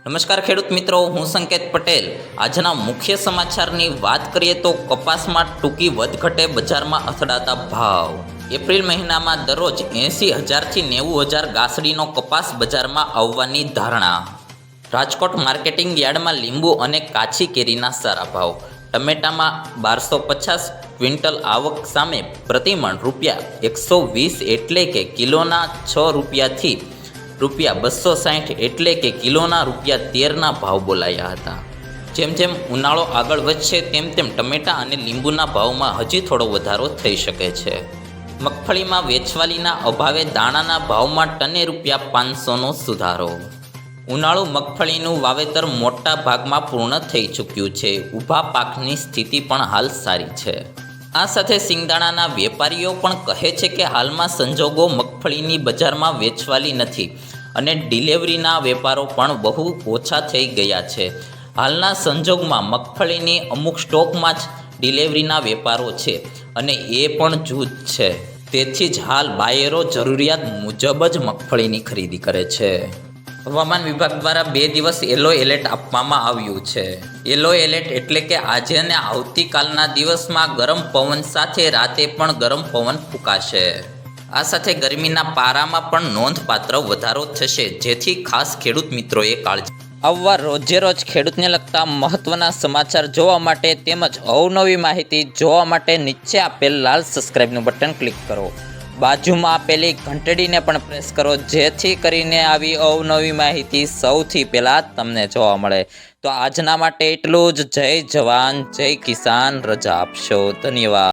નમસ્કાર ખેડૂત મિત્રો, હું સંકેત પટેલ. આજના મુખ્ય સમાચારની વાત કરીએ તો કપાસમાં ટૂંકી વધઘટે બજારમાં અથડાતા ભાવ. એપ્રિલ મહિનામાં દરરોજ એંસી હજારથી નેવું હજાર ગાસડીનો કપાસ બજારમાં આવવાની ધારણા. રાજકોટ માર્કેટિંગ યાર્ડમાં લીંબુ અને કાચી કેરીના સારા ભાવ. ટમેટામાં બારસો પચાસ, ક્વિન્ટલ આવક સામે પ્રતિમણ રૂપિયા એકસો વીસ એટલે કે કિલોના છ રૂપિયાથી રૂપિયા બસો સાહીઠ એટલે કે કિલોના રૂપિયા તેરના ભાવ બોલાયા હતા. જેમ જેમ ઉનાળો આગળ વધશે, તેમ તેમ ટમેટા અને લીંબુના ભાવમાં હજી થોડો વધારો થઈ શકે છે. મગફળીમાં વેચવાલીના અભાવે દાણાના ભાવમાં ટને રૂપિયા પાંચસોનો સુધારો. ઉનાળુ મગફળીનું વાવેતર મોટા ભાગમાં પૂર્ણ થઈ ચૂક્યું છે. ઊભા પાકની સ્થિતિ પણ હાલ સારી છે. આ સાથે સિંગદાણાના વેપારીઓ પણ કહે છે કે હાલમાં સંજોગો મગફળીની બજારમાં વેચવાલી નથી. અને ડિલિવરીના વેપારો પણ બહુ ઓછા થઈ ગયા છે. હાલના સંજોગમાં મગફળીની અમુક સ્ટોકમાં જ ડિલિવરીના વેપારો છે અને એ પણ જૂથ છે. તેથી જ હાલ બાયરો જરૂરિયાત મુજબ જ મગફળીની ખરીદી કરે છે. હવામાન વિભાગ દ્વારા બે દિવસ યલો એલર્ટ આપવામાં આવ્યું છે. યલો એલર્ટ એટલે કે આજે અને આવતીકાલના દિવસમાં ગરમ પવન સાથે રાતે પણ ગરમ પવન ફૂંકાશે. આ સાથે ગરમીના પારામાં પણ નોંધપાત્ર વધારો થશે, જેથી ખાસ ખેડૂત મિત્રોએ કાળજી. આવવા રોજે રોજ ખેડૂતને લગતા મહત્વના સમાચાર જોવા માટે તેમજ અવનવી માહિતી જોવા માટે નીચે આપેલ લાલ સબસ્ક્રાઇબનું બટન ક્લિક કરો. બાજુમાં આપેલી ઘંટડીને પણ પ્રેસ કરો, જેથી કરીને આવી અવનવી માહિતી સૌથી પહેલાં તમને જોવા મળે. તો આજના માટે એટલું જ. જય જવાન, જય કિસાન, રજા આપશો. ધન્યવાદ.